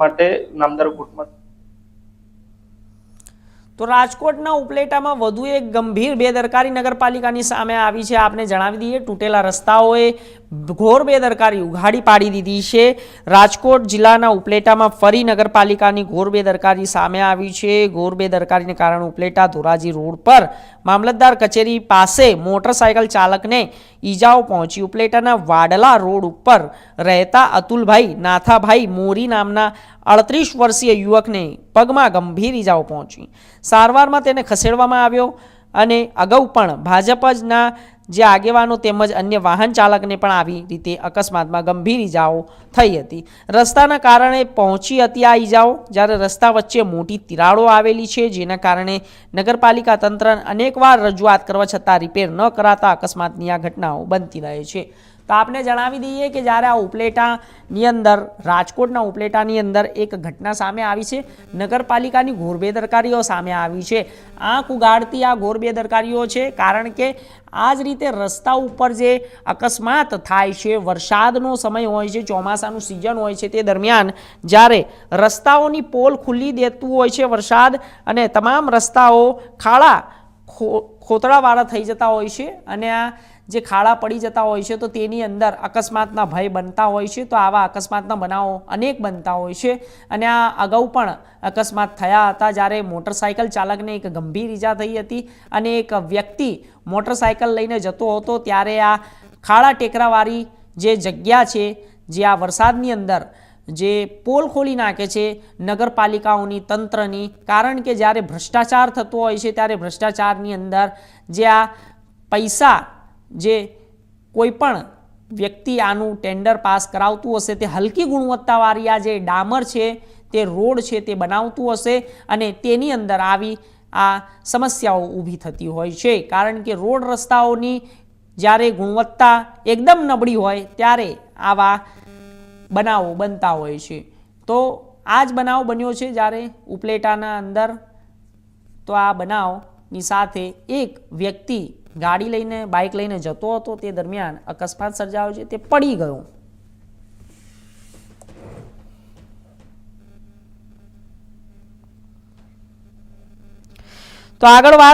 માટે નામદાર તો રાજકોટના ઉપલેટામાં વધુ એક ગંભીર બેદરકારી નગરપાલિકાની સામે આવી છે. આપને જણાવી દઈએ, તૂટેલા રસ્તાઓએ ઘોર બેદરકારી ઉઘાડી પાડી દીધી છે. રાજકોટ જિલ્લાના ઉપલેટામાં ફરી નગરપાલિકાની ઘોર બેદરકારી સામે આવી છે. ઘોર બેદરકારીને કારણે ઉપલેટા ધોરાજી રોડ પર મામલતદાર કચેરી પાસે મોટરસાયકલ ચાલકને ઈજાઓ પહોંચી. ઉપલેટાના વાડલા રોડ ઉપર રહેતા અતુલભાઈ નાથાભાઈ મોરી નામના અડત્રીસ વર્ષીય યુવકને પગમાં ગંભીર ઈજાઓ પહોંચી. સારવારમાં તેને ખસેડવામાં આવ્યો. અને અગાઉ પણ ભાજપ જના જે આગેવાનો તેમજ અન્ય વાહન ચાલકને પણ આવી રીતે અકસ્માતમાં ગંભીર ઈજાઓ થઈ હતી. રસ્તાના કારણે પહોંચી હતી આ ઈજાઓ જ્યારે રસ્તા વચ્ચે મોટી તિરાડો આવેલી છે, જેના કારણે નગરપાલિકા તંત્ર અનેકવાર રજૂઆત કરવા છતાં રિપેર ન કરાતા અકસ્માતની આ ઘટનાઓ બનતી રહે છે. તો આપને જણાવી દઈએ કે જ્યારે આ ઉપલેટાની અંદર, રાજકોટના ઉપલેટાની અંદર એક ઘટના સામે આવી છે. નગરપાલિકાની ઘોર બેદરકારીઓ સામે આવી છે. આંખ ઉગાડતી આ ઘોર બેદરકારીઓ છે કારણ કે આ જ રીતે રસ્તા ઉપર જે અકસ્માત થાય છે, વરસાદનો સમય હોય છે, ચોમાસાનું સિઝન હોય છે તે દરમિયાન જ્યારે રસ્તાઓની પોલ ખુલ્લી દેતું હોય છે વરસાદ અને તમામ રસ્તાઓ ખાડા ખો ખોતરાવાળા થઈ જતા હોય છે અને આ જે ખાડા પડી જતા હોય છે તો તેની અંદર અકસ્માતના ભય બનતા હોય છે. તો આવા અકસ્માતના બનાવો અનેક બનતા હોય છે અને આ અગાઉ પણ અકસ્માત થયા હતા જ્યારે મોટરસાયકલ ચાલકને એક ગંભીર ઈજા થઈ હતી અને એક વ્યક્તિ મોટરસાયકલ લઈને જતો હતો ત્યારે આ ખાડા ટેકરાવાળી જે જગ્યા છે, જે આ વરસાદની અંદર જે પોલ ખોલી નાખે છે નગરપાલિકાઓની, તંત્રની. કારણ કે જ્યારે ભ્રષ્ટાચાર થતો હોય છે, ત્યારે ભ્રષ્ટાચારની અંદર જે આ પૈસા જે કોઈ પણ વ્યક્તિ આનું ટેન્ડર પાસ કરાવતું હશે, તે હલકી ગુણવત્તાવાળી આ જે ડામર છે, તે રોડ છે, તે બનાવતું હશે અને તેની અંદર આવી આ સમસ્યાઓ ઊભી થતી હોય છે. કારણ કે રોડ રસ્તાઓની જ્યારે ગુણવત્તા એકદમ નબળી હોય, ત્યારે આવા બનાવો, બનતા હોય છે. તો આ જ બનાવ બન્યો છે જ્યારે ઉપલેટાના અંદર. તો આ બનાવની સાથે એક વ્યક્તિ ગાડી લઈને, બાઇક લઈને જતો હતો. તે દરમિયાન અકસ્માત સર્જાયો છે. તે પડી ગયો. તો આગળ વાત